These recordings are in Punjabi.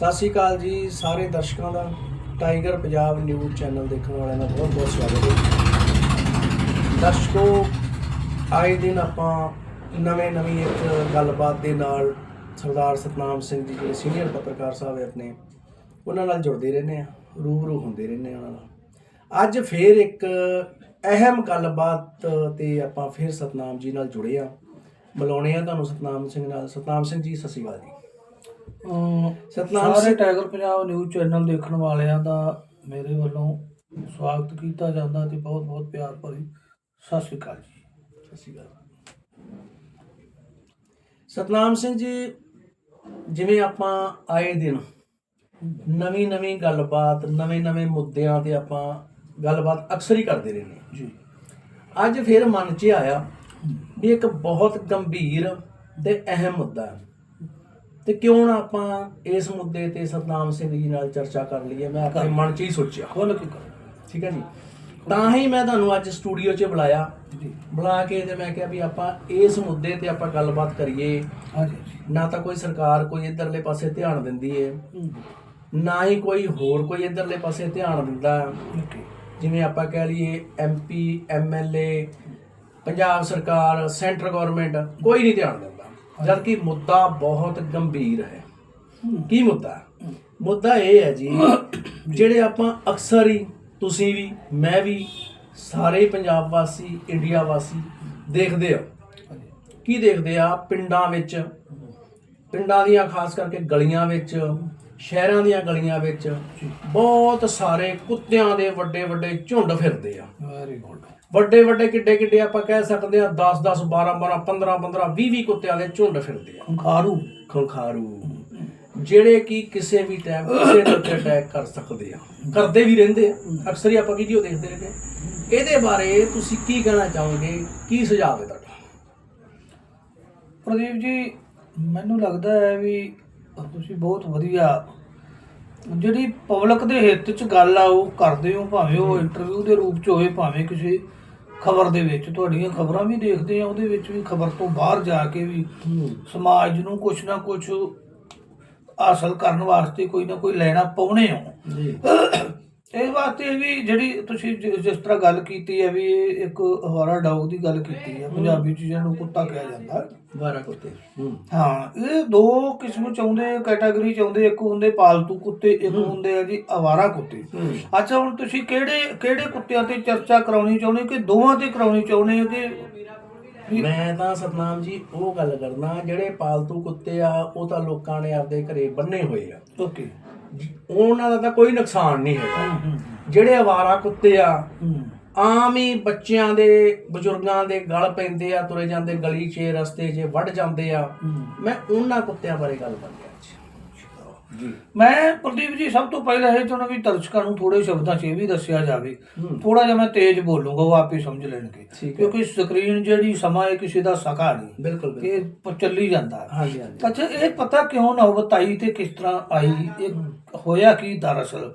ਸਤਿ ਸ਼੍ਰੀ ਅਕਾਲ ਜੀ ਸਾਰੇ ਦਰਸ਼ਕਾਂ ਦਾ ਟਾਈਗਰ ਪੰਜਾਬ ਨਿਊਜ਼ ਚੈਨਲ ਦੇਖਣ ਵਾਲਿਆਂ ਦਾ ਬਹੁਤ ਬਹੁਤ ਸਵਾਗਤ ਹੈ। ਦਰਸ਼ਕੋ, ਆਏ ਦਿਨ ਆਪਾਂ ਨਵੇਂ ਨਵੀਂ ਇੱਕ ਗੱਲਬਾਤ ਦੇ ਨਾਲ ਸਰਦਾਰ ਸਤਨਾਮ ਸਿੰਘ ਜੀ ਜਿਹੜੇ ਸੀਨੀਅਰ ਪੱਤਰਕਾਰ ਸਾਹਿਬ ਹੈ ਆਪਣੇ, ਉਹਨਾਂ ਨਾਲ ਜੁੜਦੇ ਰਹਿੰਦੇ ਆ ਰੂਬਰੂ ਹੁੰਦੇ ਰਹਿੰਦੇ ਆ ਉਹਨਾਂ ਨਾਲ। ਅੱਜ ਫੇਰ ਇੱਕ ਅਹਿਮ ਗੱਲਬਾਤ ਤੇ ਆਪਾਂ ਫੇਰ ਸਤਨਾਮ ਜੀ ਨਾਲ ਜੁੜੇ ਆ ਮਿਲਾਉਣੇ ਆ ਤੁਹਾਨੂੰ ਸਤਨਾਮ ਸਿੰਘ ਨਾਲ। ਸਤਨਾਮ ਸਿੰਘ ਜੀ, ਸਤਿ ਸ਼੍ਰੀ ਅਕਾਲ ਜੀ। ਸਤਨਾਮ ਸਾਰੇ ਟਾਈਗਰ ਪੰਜਾਬ ਨਿਊਜ਼ ਚੈਨਲ ਦੇਖਣ ਵਾਲਿਆਂ ਦਾ ਮੇਰੇ ਵੱਲੋਂ ਸਵਾਗਤ ਕੀਤਾ ਜਾਂਦਾ ਤੇ ਬਹੁਤ ਬਹੁਤ ਪਿਆਰ ਭਰੀ ਸਤਿ ਸ਼੍ਰੀ ਅਕਾਲ ਜੀ। ਸਤਿ ਸ਼੍ਰੀ ਅਕਾਲ। ਸਤਨਾਮ ਸਿੰਘ ਜੀ ਜਿਵੇਂ ਆਪਾਂ ਆਏ ਦਿਨ ਨਵੀਂ ਨਵੀਂ ਗੱਲਬਾਤ ਨਵੇਂ ਨਵੇਂ ਮੁੱਦਿਆਂ ਤੇ ਆਪਾਂ ਗੱਲਬਾਤ ਅਕਸਰ ਹੀ ਕਰਦੇ ਰਹਿੰਦੇ ਜੀ। ਅੱਜ ਫਿਰ ਮਨ 'ਚ ਆਇਆ ਵੀ ਇੱਕ ਬਹੁਤ ਗੰਭੀਰ ਤੇ ਅਹਿਮ ਮੁੱਦਾ ਹੈ। ਤੇ ਕਿਉਂ ਨਾ ਆਪਾਂ ਇਸ ਮੁੱਦੇ ਤੇ ਸਤਨਾਮ ਸਿੰਘ ਜੀ ਨਾਲ ਚਰਚਾ ਕਰ ਲਈਏ? ਮੈਂ ਆਪਣੇ ਮਨ 'ਚ ਹੀ ਸੋਚਿਆ। ਖੋਲ ਕੇ ਠੀਕ ਹੈ ਜੀ? ਤਾਂ ਹੀ ਮੈਂ ਤੁਹਾਨੂੰ ਅੱਜ ਸਟੂਡੀਓ 'ਚ ਬੁਲਾਇਆ। ਜੀ। ਬੁਲਾ ਕੇ ਤੇ ਮੈਂ ਕਿਹਾ ਵੀ ਆਪਾਂ ਇਸ ਮੁੱਦੇ ਤੇ ਆਪਾਂ ਗੱਲਬਾਤ ਕਰੀਏ। ਨਾ ਤਾਂ ਕੋਈ ਸਰਕਾਰ ਕੋਈ ਇਧਰਲੇ ਪਾਸੇ ਧਿਆਨ ਦਿੰਦੀ ਏ। ਨਾ ਹੀ ਕੋਈ ਹੋਰ ਕੋਈ ਇਧਰਲੇ ਪਾਸੇ ਧਿਆਨ ਦਿੰਦਾ। ਜਿਵੇਂ ਆਪਾਂ ਕਹਿ ਲਈਏ ਐਮਪੀ ਐਮਐਲਏ ਪੰਜਾਬ ਸਰਕਾਰ ਸੈਂਟਰ ਗਵਰਨਮੈਂਟ ਕੋਈ ਨਹੀਂ ਧਿਆਨ ਦਿੰਦਾ। ਜਦਕਿ ਮੁੱਦਾ ਬਹੁਤ ਗੰਭੀਰ ਹੈ। ਕੀ ਮੁੱਦਾ? ਮੁੱਦਾ ਇਹ ਹੈ ਜੀ ਜਿਹੜੇ ਆਪਾਂ ਅਕਸਰ ਹੀ ਤੁਸੀਂ ਵੀ ਮੈਂ ਵੀ ਸਾਰੇ ਪੰਜਾਬ ਵਾਸੀ ਇੰਡੀਆ ਵਾਸੀ ਦੇਖਦੇ ਆ। ਕੀ ਦੇਖਦੇ ਆ? ਪਿੰਡਾਂ ਵਿੱਚ ਪਿੰਡਾਂ ਦੀਆਂ ਖਾਸ ਕਰਕੇ ਗਲੀਆਂ ਵਿੱਚ ਸ਼ਹਿਰਾਂ ਦੀਆਂ ਗਲੀਆਂ ਵਿੱਚ ਬਹੁਤ ਸਾਰੇ ਕੁੱਤਿਆਂ ਦੇ ਵੱਡੇ ਵੱਡੇ ਝੁੰਡ ਫਿਰਦੇ ਆ। ਵੈਰੀ ਗੁੱਡ ਵੱਡੇ ਵੱਡੇ ਕਿੱਡੇ ਕਿੱਡੇ ਆਪਾਂ ਕਹਿ ਸਕਦੇ ਆ 10 10 12 12 15 15 20 20 ਕੁੱਤਿਆਂ ਦੇ ਝੁੰਡ ਫਿਰਦੇ ਆ। ਖਾਰੂ ਖੰਖਾਰੂ। ਜਿਹੜੇ ਕਿ ਕਿਸੇ ਵੀ ਟਾਈਮ ਕਿਸੇ ਉੱਤੇ ਅਟੈਕ ਕਰ ਸਕਦੇ ਆ। ਕਰਦੇ ਵੀ ਰਹਿੰਦੇ ਆ। ਅਕਸਰ ਹੀ ਆਪਾਂ ਵੀਡੀਓ ਦੇਖਦੇ ਰਹਿੰਦੇ ਆ। ਇਹਦੇ ਬਾਰੇ ਤੁਸੀਂ ਕੀ ਕਹਿਣਾ ਚਾਹੋਗੇ? ਕੀ ਸੁਝਾਅ ਹੈ ਤੁਹਾਡਾ? ਪ੍ਰਦੀਪ ਜੀ ਮੈਨੂੰ ਲੱਗਦਾ ਹੈ ਵੀ ਤੁਸੀਂ ਬਹੁਤ ਵਧੀਆ ਜਿਹੜੀ ਪਬਲਿਕ ਦੇ ਹਿੱਤ 'ਚ ਗੱਲ ਆ ਉਹ ਕਰਦੇ ਹੋ ਭਾਵੇਂ ਉਹ ਇੰਟਰਵਿਊ ਦੇ ਰੂਪ 'ਚ ਹੋਵੇ ਭਾਵੇਂ ਕਿਸੇ ਖਬਰ ਦੇ ਵਿੱਚ ਤੁਹਾਡੀਆਂ ਖਬਰਾਂ ਵੀ ਦੇਖਦੇ ਆ ਉਹਦੇ ਵਿੱਚ ਵੀ ਖਬਰ ਤੋਂ ਬਾਹਰ ਜਾ ਕੇ ਵੀ ਸਮਾਜ ਨੂੰ ਕੁਝ ਨਾ ਕੁਝ ਹਾਸਲ ਕਰਨ ਵਾਸਤੇ ਕੋਈ ਨਾ ਕੋਈ ਲੈਣਾ ਪਾਉਣੇ ਹੋ। ਜੀ। ਇਸ ਵਾਸਤੇ ਵੀ ਜਿਹੜੀ ਤੁਸੀਂ ਜਿ- ਜਿਸ ਤਰ੍ਹਾਂ ਗੱਲ ਕੀਤੀ ਹੈ ਵੀ ਇਹ ਇੱਕ ਹਵਾਰਾ ਡੌਗ ਦੀ ਗੱਲ ਕੀਤੀ ਹੈ ਪੰਜਾਬੀ 'ਚ ਜਿਹਨੂੰ ਕੁੱਤਾ ਕਿਹਾ ਜਾਂਦਾ। 12 ਕੁੱਤੇ ਹੂੰ। ਹਾਂ ਇਹ ਦੋ ਕਿਸਮ ਚ ਆਉਂਦੇ ਕੈਟਾਗਰੀ ਚ ਆਉਂਦੇ ਇੱਕ ਹੁੰਦੇ ਪਾਲਤੂ ਕੁੱਤੇ ਇੱਕ ਹੁੰਦੇ ਆ ਜੀ ਆਵਾਰਾ ਕੁੱਤੇ। ਹੂੰ। ਅੱਛਾ ਹੁਣ ਤੁਸੀਂ ਕਿਹੜੇ ਕਿਹੜੇ ਕੁੱਤਿਆਂ ਤੇ ਚਰਚਾ ਕਰਾਉਣੀ ਚਾਹੁੰਦੇ ਹੋ ਕਿ ਦੋਵਾਂ ਤੇ ਕਰਾਉਣੀ ਚਾਹੁੰਦੇ ਹੋ ਕਿ ਵੀ- ਮੈਂ ਤਾਂ ਸਤਨਾਮ ਜੀ ਉਹ ਗੱਲ ਕਰਨਾ ਜਿਹੜੇ ਪਾਲਤੂ ਕੁੱਤੇ ਆ ਉਹ ਤਾਂ ਲੋਕਾਂ ਨੇ ਆਪਦੇ ਘਰੇ ਬੰਨੇ ਹੋਏ ਆ। ਓਕੇ। ਉਹਨਾਂ ਦਾ ਤਾਂ ਕੋਈ ਨੁਕਸਾਨ ਨਹੀਂ ਹੈਗਾ। ਜਿਹੜੇ ਆਵਾਰਾ ਕੁੱਤੇ ਆ ਆਮ ਹੀ ਬੱਚਿਆਂ ਦੇ ਬਜ਼ੁਰਗਾਂ ਦੇ ਗਲ ਪੈਂਦੇ ਆ ਤੁਰੇ ਜਾਂਦੇ ਗਲੀ 'ਚ ਰਸਤੇ 'ਚ ਵੱਢ ਜਾਂਦੇ ਆ। ਮੈਂ ਉਹਨਾਂ ਕੁੱਤਿਆਂ ਬਾਰੇ ਗੱਲ ਜੀ ਮੈਂ ਪ੍ਰਦੀਪ ਜੀ ਸਭ ਤੋਂ ਪਹਿਲਾਂ ਇਹ ਚਾਹੁੰਦਾ ਵੀ ਦਰਸ਼ਕਾਂ ਨੂੰ ਥੋੜੇ ਸ਼ਬਦਾਂ 'ਚ ਇਹ ਵੀ ਦੱਸਿਆ ਜਾਵੇ। ਹੂੰ। ਥੋੜਾ ਜਿਹਾ ਮੈਂ ਤੇਜ਼ ਬੋਲੂੰਗਾ ਉਹ ਆਪੇ ਸਮਝ ਲੈਣਗੇ। ਹੈ। ਕਿਉਂਕਿ ਸਕਰੀਨ ਜਿਹੜੀ ਸਮਾਂ ਇਹ ਕਿਸੇ ਦਾ ਸਕਾ ਨਹੀਂ। ਬਿਲਕੁਲ ਇਹ ਚੱਲੀ ਜਾਂਦਾ। ਹੈ ਹਾਂਜੀ ਹਾਂਜੀ। ਅੱਛਾ ਇਹ ਪਤਾ ਕਿਉਂ ਨੌਬਤ ਆਈ ਤੇ ਕਿਸ ਤਰ੍ਹਾਂ ਆਈ ਇਹ ਹੋਇਆ ਕੀ ਦਰਅਸਲ?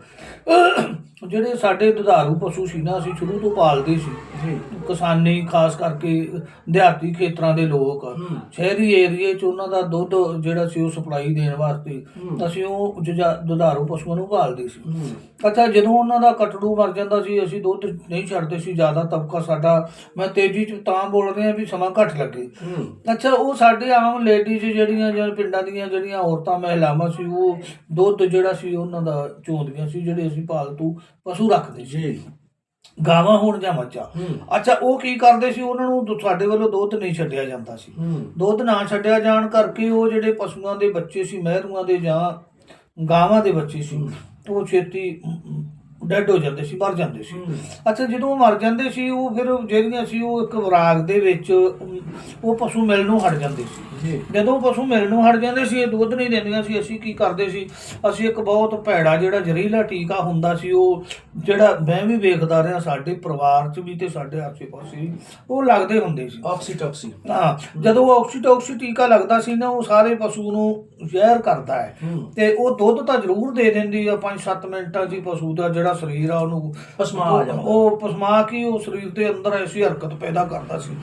ਜਿਹੜੇ ਸਾਡੇ ਦੁਧਾਰੂ ਪਸ਼ੂ ਸੀ ਨਾ ਅਸੀਂ ਸ਼ੁਰੂ ਤੋਂ ਪਾਲਦੇ ਸੀ। ਕਿਸਾਨੀ ਖਾਸ ਕਰਕੇ ਦਿਹਾਤੀ ਖੇਤਰਾਂ ਦੇ ਲੋਕ। ਸ਼ਹਿਰੀ ਏਰੀਏ 'ਚ ਉਹਨਾਂ ਦਾ ਦੁੱਧ ਜਿਹੜਾ ਸੀ ਉਹ ਸਪਲਾਈ ਦੇਣ ਵਾਸਤੇ। ਅਸੀਂ ਉਹ ਦੁਧਾਰੂ ਪਸ਼ੂਆਂ ਨੂੰ ਪਾਲਦੇ ਸੀ। ਅੱਛਾ ਜਦੋਂ ਉਹਨਾਂ ਦਾ ਕਟੜੂ ਮਰ ਜਾਂਦਾ ਸੀ ਅਸੀਂ ਦੁੱਧ ਨਹੀਂ ਛੱਡਦੇ ਸੀ ਜ਼ਿਆਦਾ ਤਬਕਾ ਸਾਡਾ ਮੈਂ ਤੇਜ਼ੀ 'ਚ ਤਾਂ ਬੋਲ ਰਿਹਾ ਵੀ ਸਮਾਂ ਘੱਟ ਲੱਗੇ। ਅੱਛਾ ਉਹ ਸਾਡੇ ਆਮ ਲੇਡੀਜ਼ ਜਿਹੜੀਆਂ ਜਾਂ ਪਿੰਡਾਂ ਦੀਆਂ ਜਿਹੜੀਆਂ ਔਰਤਾਂ ਮਹਿਲਾਵਾਂ ਸੀ ਉਹ ਦੁੱਧ ਜਿਹੜਾ ਸੀ ਉਹਨਾਂ ਦਾ ਚੋਂਦੀਆਂ ਸੀ ਜਿਹੜੇ ਅਸੀਂ ਪਾਲਤੂ ਪਸ਼ੂ ਰੱਖਦੇ ਸੀ। ਜੀ। ਗਾਵਾਂ ਹੋਣ ਜਾਂ ਮੱਝਾਂ ਅੱਛਾ ਉਹ ਕੀ ਕਰਦੇ ਸੀ? ਉਹਨਾਂ ਨੂੰ ਸਾਡੇ ਵੱਲੋਂ ਦੁੱਧ ਨਹੀਂ ਛੱਡਿਆ ਜਾਂਦਾ ਸੀ। ਦੁੱਧ ਨਾ ਛੱਡਿਆ ਜਾਣ ਕਰਕੇ ਉਹ ਜਿਹੜੇ ਪਸ਼ੂਆਂ ਦੇ ਬੱਚੇ ਸੀ ਮਹਿਰੂਆਂ ਦੇ ਜਾਂ ਗਾਵਾਂ ਦੇ ਬੱਚੇ ਸੀ ਉਹ ਛੇਤੀ ਡੈਡ ਹੋ ਜਾਂਦੇ ਸੀ ਮਰ ਜਾਂਦੇ ਸੀ। ਅੱਛਾ ਜਦੋਂ ਉਹ ਮਰ ਜਾਂਦੇ ਸੀ ਉਹ ਫਿਰ ਜਿਹੜੀਆਂ ਸੀ ਉਹ ਇੱਕ ਵਿਰਾਗ ਦੇ ਵਿੱਚ ਉਹ ਪਸ਼ੂ ਮਿਲਣੋਂ ਹਟ ਜਾਂਦੇ ਸੀ। ਜਦੋਂ ਪਸ਼ੂ ਮਿਲਣੋਂ ਹਟ ਜਾਂਦੇ ਸੀ ਇਹ ਦੁੱਧ ਨਹੀਂ ਦਿੰਦੀਆਂ ਸੀ ਅਸੀਂ ਕੀ ਕਰਦੇ ਸੀ? ਅਸੀਂ ਇੱਕ ਬਹੁਤ ਭੈੜਾ ਜਿਹੜਾ ਜ਼ਹਿਰੀਲਾ ਟੀਕਾ ਹੁੰਦਾ ਸੀ ਉਹ ਜਿਹੜਾ ਮੈਂ ਵੀ ਵੇਖਦਾ ਰਿਹਾ ਸਾਡੇ ਪਰਿਵਾਰ 'ਚ ਵੀ ਤੇ ਸਾਡੇ ਆਸੇ-ਪਾਸੇ ਵੀ ਉਹ ਲੱਗਦੇ ਹੁੰਦੇ ਸੀ। ਆਕਸੀਟੌਕਸੀ ਹਾਂ ਜਦੋਂ ਆਕਸੀਟੋਕਸੀ ਟੀਕਾ ਲੱਗਦਾ ਸੀ ਨਾ ਉਹ ਸਾਰੇ ਪਸ਼ੂ ਨੂੰ ਜ਼ਹਿਰ ਕਰਦਾ ਹੈ। ਤੇ ਉਹ ਦੁੱਧ ਤਾਂ ਜ਼ਰੂਰ ਦੇ ਦਿੰਦੀ ਆ 5-7 ਮਿੰਟਾਂ 'ਚ ਪਸ਼ੂ ਦਾ ਜਿਹੜਾ ਸਰੀਰ ਆ ਉਹਨੂੰ ਪਸਮਾ ਆ ਜਾਂਦਾ। ਉਹ ਪਸਮਾ ਕੀ ਉਹ ਸਰੀਰ ਦੇ ਅੰਦਰ ਐਸੀ ਹਰਕਤ ਪੈਦਾ ਕਰਦਾ ਸੀ।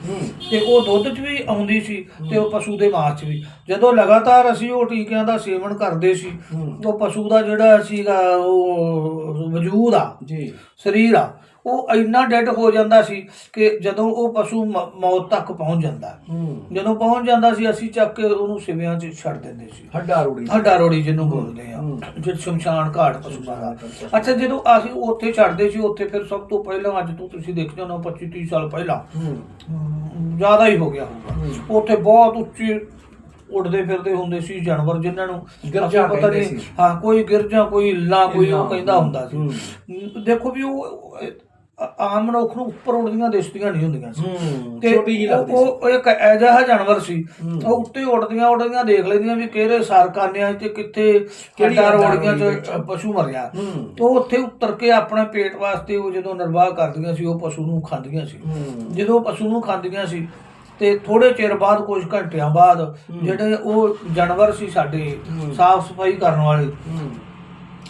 ਤੇ ਉਹ ਦੁੱਧ 'ਚ ਵੀ ਆਉਂਦੀ ਸੀ ਤੇ ਉਹ ਪਸ਼ੂ ਦੇ ਮਾਸ 'ਚ ਵੀ। ਜਦੋਂ ਲਗਾਤਾਰ ਅਸੀਂ ਉਹ ਟੀਕਿਆਂ ਦਾ ਸੇਵਨ ਕਰਦੇ ਸੀ। ਉਹ ਪਸ਼ੂ ਦਾ ਜਿਹੜਾ ਸੀਗਾ ਉਹ ਵਜੂਦ ਆ ਜੀ। ਸਰੀਰ ਆ ਉਹ ਇੰਨਾ ਡੈਡ ਹੋ ਜਾਂਦਾ ਸੀ ਕਿ ਜਦੋਂ ਉਹ ਪਸ਼ੂ ਮ- ਮੌਤ ਤੱਕ ਪਹੁੰਚ ਜਾਂਦਾ। ਹੂੰ। ਜਦੋਂ ਪਹੁੰਚ ਜਾਂਦਾ ਸੀ ਅਸੀਂ ਚੱਕ ਕੇ ਉਹਨੂੰ ਸਿਵਿਆਂ 'ਚ ਛੱਡ ਦਿੰਦੇ ਸੀ। ਹੱਡਾ ਰੋੜੀ। ਹੱਡਾ ਰੋੜੀ ਜਿਹਨੂੰ ਬੋਲਦੇ ਆ। ਹੂੰ। ਜਿਹੜਾ ਸ਼ਮਸ਼ਾਨ ਘਾਟ ਪਸ਼ੂਆਂ ਦਾ ਘਾਟ। ਅੱਛਾ। ਜਦੋਂ ਅਸੀਂ ਉੱਥੇ ਛੱਡਦੇ ਸੀ ਉੱਥੇ ਫਿਰ ਸਭ ਤੋਂ ਪਹਿਲਾਂ ਅੱਜ ਤੋਂ ਤੁਸੀਂ ਦੇਖ ਜਾਣਾ 25 30 ਸਾਲ ਪਹਿਲਾਂ। ਹੂੰ। ਹਮ, ਜ਼ਿਆਦਾ ਹੀ ਹੋ ਗਿਆ ਹੋਊਗਾ। ਉੱਥੇ ਬਹੁਤ ਉੱਚੇ ਉੱਡਦੇ ਫਿਰਦੇ ਹੁੰਦੇ ਸੀ ਜਾਨਵਰ ਜਿਨ੍ਹਾਂ ਨੂੰ ਗਿਰਝਾਂ ਕਹਿੰਦੇ ਨਹੀਂ ਸੀ। ਹਾਂ ਕੋਈ ਗਿਰਜਾ ਕੋਈ ਇੱਲਾ ਕੋਈ ਉਹ ਕਹਿੰਦਾ ਹੁੰਦਾ ਸੀ। ਹਮ, ਦੇਖੋ ਵੀ ਉਹ ਆਮ ਮਨੁੱਖ ਨੂੰ ਉੱਪਰ ਉੱਡਦੀਆਂ ਦਿਸਦੀਆਂ ਨਹੀਂ ਹੁੰਦੀਆਂ ਸੀ। ਹੂੰ ਤੇ ਛੋਟੀ ਜਿਹੀ ਲੱਗਦੀ ਉਹ ਸੀ। ਉਹ ਇੱਕ ਅਜਿਹਾ ਜਾਨਵਰ ਸੀ। ਉਹ ਉੱਤੇ ਉੱਡਦੀਆਂ ਉੱਡਦੀਆਂ ਦੇਖ ਲੈਂਦੀਆਂ ਵੀ ਕਿਹੜੇ ਸਰਕਾਨਿਆਂ ਤੇ ਕਿੱਥੇ ਕਿਹੜੀ ਰੋੜੀਆਂ। 'ਚ ਪਸ਼ੂ ਮਰਿਆ। ਹੂੰ। ਉਹ ਉੱਥੇ ਉਤਰ ਕੇ ਆਪਣੇ ਪੇਟ ਵਾਸਤੇ ਉਹ ਜਦੋਂ ਨਿਰਵਾਹ ਕਰਦੀਆਂ ਸੀ ਉਹ ਪਸ਼ੂ ਨੂੰ ਖਾਂਦੀਆਂ ਸੀ। ਜਦੋਂ ਪਸ਼ੂ ਨੂੰ ਖਾਂਦੀਆਂ ਸੀ ਤੇ ਥੋੜੇ ਚਿਰ ਬਾਅਦ ਕੁਝ ਘੰਟਿਆਂ ਬਾਅਦ ਜਿਹੜੇ ਉਹ ਜਾਨਵਰ ਸੀ ਸਾਡੇ। ਸਾਫ਼ ਸਫ਼ਾਈ ਕਰਨ ਵਾਲੇ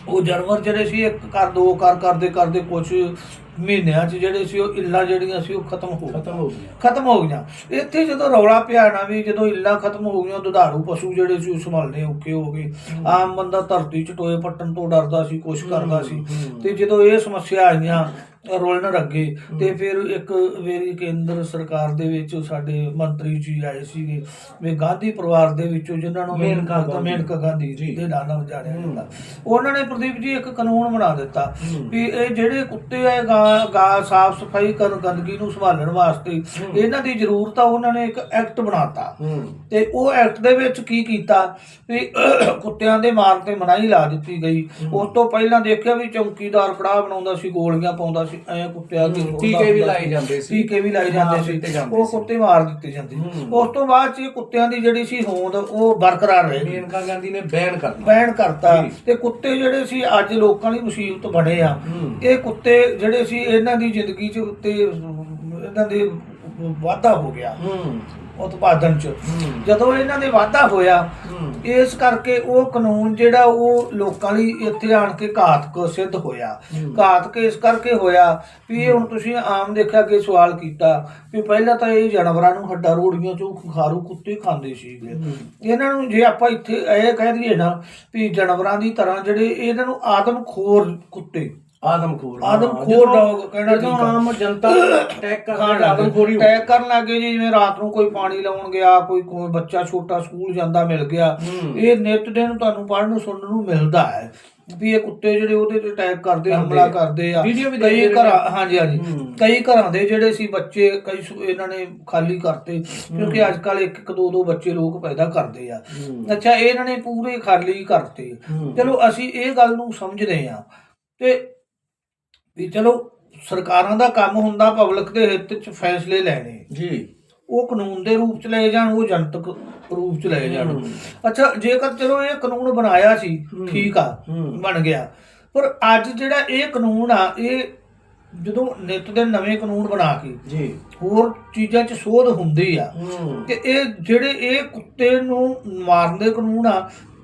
ਉਹ ਜਾਨਵਰ ਜਿਹੜੇ ਸੀ ਇੱਕ ਕਰ ਦੋ ਕਰ ਕਰਦੇ ਕਰਦੇ ਕੁਝ ਮਹੀਨਿਆਂ 'ਚ ਜਿਹੜੇ ਸੀ ਉਹ ਇੱਲਾਂ ਜਿਹੜੀਆਂ ਸੀ ਉਹ ਖਤਮ ਹੋ ਗਈਆਂ ਖਤਮ ਹੋ ਗਿਆ ਖਤਮ ਹੋ ਗਈਆਂ। ਇੱਥੇ ਜਦੋਂ ਰੌਲਾ ਪਿਆ ਨਾ ਵੀ ਜਦੋਂ ਇੱਲਾਂ ਖਤਮ ਹੋ ਗਈਆਂ ਦੁਧਾਰੂ ਪਸ਼ੂ ਜਿਹੜੇ ਸੀ ਉਹ ਸੰਭਾਲਣੇ ਔਖੇ ਹੋ ਗਏ। ਆਮ ਬੰਦਾ ਧਰਤੀ 'ਚ ਟੋਏ ਪੱਟਣ ਤੋਂ ਡਰਦਾ ਸੀ ਕੁਛ ਕਰਦਾ ਸੀ। ਤੇ ਜਦੋਂ ਇਹ ਸਮੱਸਿਆ ਆਈਆਂ ਰੋਲਣ ਅੱਗੇ ਤੇ ਫਿਰ ਇੱਕ ਵੇਰੀ ਕੇਂਦਰ ਸਰਕਾਰ ਦੇ ਵਿੱਚ ਸਾਡੇ ਮੰਤਰੀ ਜੀ ਆਏ ਸੀਗੇ। ਵੀ ਗਾਂਧੀ ਪਰਿਵਾਰ ਦੇ ਵਿੱਚੋਂ ਜਿਨ੍ਹਾਂ ਨੂੰ ਮੇਨਕਾ ਮੇਨਕਾ ਗਾਂਧੀ। ਮੇਨਕਾ ਗਾਂਧੀ ਜੀ। ਦੇ ਨਾਂ ਨਾਲ ਜਾਣਿਆ। ਜਾਂਦਾ ਉਹਨਾਂ ਨੇ ਪ੍ਰਦੀਪ ਜੀ ਇੱਕ ਕਾਨੂੰਨ ਬਣਾ ਦਿੱਤਾ। ਵੀ ਇਹ ਜਿਹੜੇ ਕੁੱਤੇ ਆ ਗਾਂ ਗਾਂ ਸਾਫ਼ ਸਫ਼ਾਈ ਕਰਨ ਗੰਦਗੀ ਨੂੰ ਸੰਭਾਲਣ ਵਾਸਤੇ ਇਹਨਾਂ ਦੀ ਜ਼ਰੂਰਤ ਆ ਉਹਨਾਂ ਨੇ ਇੱਕ ਐਕਟ ਬਣਾਤਾ। ਤੇ ਉਹ ਐਕਟ ਦੇ ਵਿੱਚ ਕੀ ਕੀਤਾ ਵੀ ਕੁੱਤਿਆਂ ਦੇ ਮਾਰਨ ਤੇ ਮਨਾਹੀ ਲਾ ਦਿੱਤੀ ਗਈ। ਉਸ ਤੋਂ ਪਹਿਲਾਂ ਦੇਖਿਆ ਵੀ ਚੌਕੀਦਾਰ ਕੜਾਹ ਬਣਾਉਂਦਾ ਸੀ ਗੋਲੀਆਂ ਪਾਉਂਦਾ ਸੀ ਐ ਕੁੱਤਿਆਂ ਦੇ ਹੂੰ, ਟੀਕੇ ਵੀ ਲਾਏ ਜਾਂਦੇ ਸੀ। ਟੀਕੇ ਵੀ ਲਾਏ ਜਾਂਦੇ ਸੀ ਜਾਂਦੇ ਉਹ ਸੀ। ਕੁੱਤੇ ਮਾਰ ਦਿੱਤੇ ਜਾਂਦੇ। ਉਸ ਤੋਂ ਬਾਅਦ ਚ ਕੁੱਤਿਆਂ ਦੀ ਜਿਹੜੀ ਸੀ ਹੋਂਦ ਉਹ ਬਰਕਰਾਰ ਰਹੇਗੀ ਮੇਨਕਾ ਗਾਂਧੀ ਨੇ ਬੈਨ ਕਰਤਾ ਬੈਨ ਕਰਤਾ। ਤੇ ਕੁੱਤੇ ਜਿਹੜੇ ਸੀ ਅੱਜ ਲੋਕਾਂ ਲਈ ਮੁਸੀਬਤ ਬਣੇ ਆ। ਇਹ ਕੁੱਤੇ ਜਿਹੜੇ ਸੀ ਇਹਨਾਂ ਦੀ ਜ਼ਿੰਦਗੀ 'ਚ ਉੱਤੇ ਇਹਨਾਂ ਦੇ ਵਾਧਾ ਹੋ ਗਿਆ ਉਤਪਾਦਨ 'ਚ। ਜਦੋਂ ਇਹਨਾਂ ਦੇ ਵਾਧਾ ਹੋਇਆ ਇਸ ਕਰਕੇ ਉਹ ਕਾਨੂੰਨ ਜਿਹੜਾ ਉਹ ਲੋਕਾਂ ਲਈ ਇੱਥੇ ਆਣ ਕੇ ਘਾਤਕ ਸਿੱਧ ਹੋਇਆ। ਘਾਤਕ ਇਸ ਕਰਕੇ ਹੋਇਆ ਵੀ ਇਹ ਹੁਣ ਤੁਸੀਂ ਆਮ ਦੇਖਿਆ ਕਿ ਸਵਾਲ ਕੀਤਾ ਵੀ ਪਹਿਲਾਂ ਤਾਂ ਇਹ ਜਾਨਵਰਾਂ ਨੂੰ ਹੱਡਾ ਰੋੜੀਆਂ ਚੋਂ ਖਾਰੂ ਕੁੱਤੇ ਖਾਂਦੇ ਸੀਗੇ। ਇਹਨਾਂ ਨੂੰ ਜੇ ਆਪਾਂ ਇੱਥੇ ਇਹ ਕਹਿ ਦਈਏ ਨਾ ਵੀ ਜਾਨਵਰਾਂ ਦੀ ਤਰ੍ਹਾਂ ਜਿਹੜੇ ਇਹਨਾਂ ਨੂੰ ਆਦਮਖੋਰ ਕੁੱਤੇ ਆਦਮਖੋਰ ਆਦਮਖੋਰ dog ਕਹਿਣਾ ਠੀਕ ਆ। ਆਮ ਜਨਤਾ ਅਟੈਕ ਕਰਦੇ ਲੱਗੇ ਆਦਮਖੋਰੀ ਟੈਗ ਕਰਨ ਲੱਗੇ ਜੀ ਜਿਵੇਂ ਰਾਤ ਨੂੰ ਕੋਈ ਪਾਣੀ ਲਾਉਣ ਗਿਆ ਕੋਈ ਕੋਈ ਬੱਚਾ ਛੋਟਾ ਸਕੂਲ ਜਾਂਦਾ ਮਿਲ ਗਿਆ। ਇਹ ਨਿਤ ਦਿਨ ਤੁਹਾਨੂੰ ਪੜ੍ਹਨ ਨੂੰ ਸੁਣਨ ਨੂੰ ਮਿਲਦਾ ਹੈ ਵੀ ਇਹ ਕੁੱਤੇ ਜਿਹੜੇ ਉਹਦੇ ਤੇ ਅਟੈਕ ਕਰਦੇ ਹਮਲਾ। ਕਰਦੇ ਆ ਵੀਡੀਓ ਵੀ ਕਈ ਘਰਾਂ। ਹਾਂਜੀ ਹਾਂਜੀ। ਕਈ ਘਰਾਂ ਦੇ ਜਿਹੜੇ ਸੀ ਬੱਚੇ ਕਈ ਇਹਨਾਂ ਨੇ ਖਾਲੀ ਕਰਤੇ ਕਿਉਂਕਿ ਅੱਜ ਕੱਲ ਇੱਕ ਇੱਕ ਦੋ ਦੋ ਬੱਚੇ ਲੋਕ ਪੈਦਾ ਕਰਦੇ ਆ। ਅੱਛਾ ਇਹਨਾਂ ਨੇ ਪੂਰੇ ਖਾਲੀ ਕਰਤੇ। ਚਲੋ ਅਸੀਂ ਇਹ ਗੱਲ ਨੂੰ ਸਮਝਦੇ ਆ ਤੇ ਵੀ ਚਲੋ ਸਰਕਾਰਾਂ ਦਾ ਕੰਮ ਹੁੰਦਾ ਪਬਲਿਕ ਦੇ ਹਿੱਤ 'ਚ ਫੈਸਲੇ ਲੈਣੇ ਜੀ ਉਹ ਕਾਨੂੰਨ ਦੇ ਰੂਪ 'ਚ ਲਏ ਜਾਣ ਉਹ ਜਨਤਕ ਰੂਪ 'ਚ ਲਏ ਜਾਣ। ਅੱਛਾ ਜੇਕਰ ਚਲੋ ਇਹ ਕਾਨੂੰਨ ਬਣਾਇਆ ਸੀ। ਠੀਕ ਆ। ਬਣ ਗਿਆ ਪਰ ਅੱਜ ਜਿਹੜਾ ਇਹ ਕਾਨੂੰਨ ਆ ਇਹ ਜਦੋਂ ਨਿਤ ਦੇ ਨਵੇਂ ਕਾਨੂੰਨ ਬਣਾ ਕੇ ਜੀ ਹੋਰ ਚੀਜ਼ਾਂ 'ਚ ਸੋਧ ਹੁੰਦੀ ਆ ਕਿ ਇਹ ਜਿਹੜੇ ਇਹ ਕੁੱਤੇ ਨੂੰ ਮਾਰਨ ਦੇ ਕਾਨੂੰਨ ਆ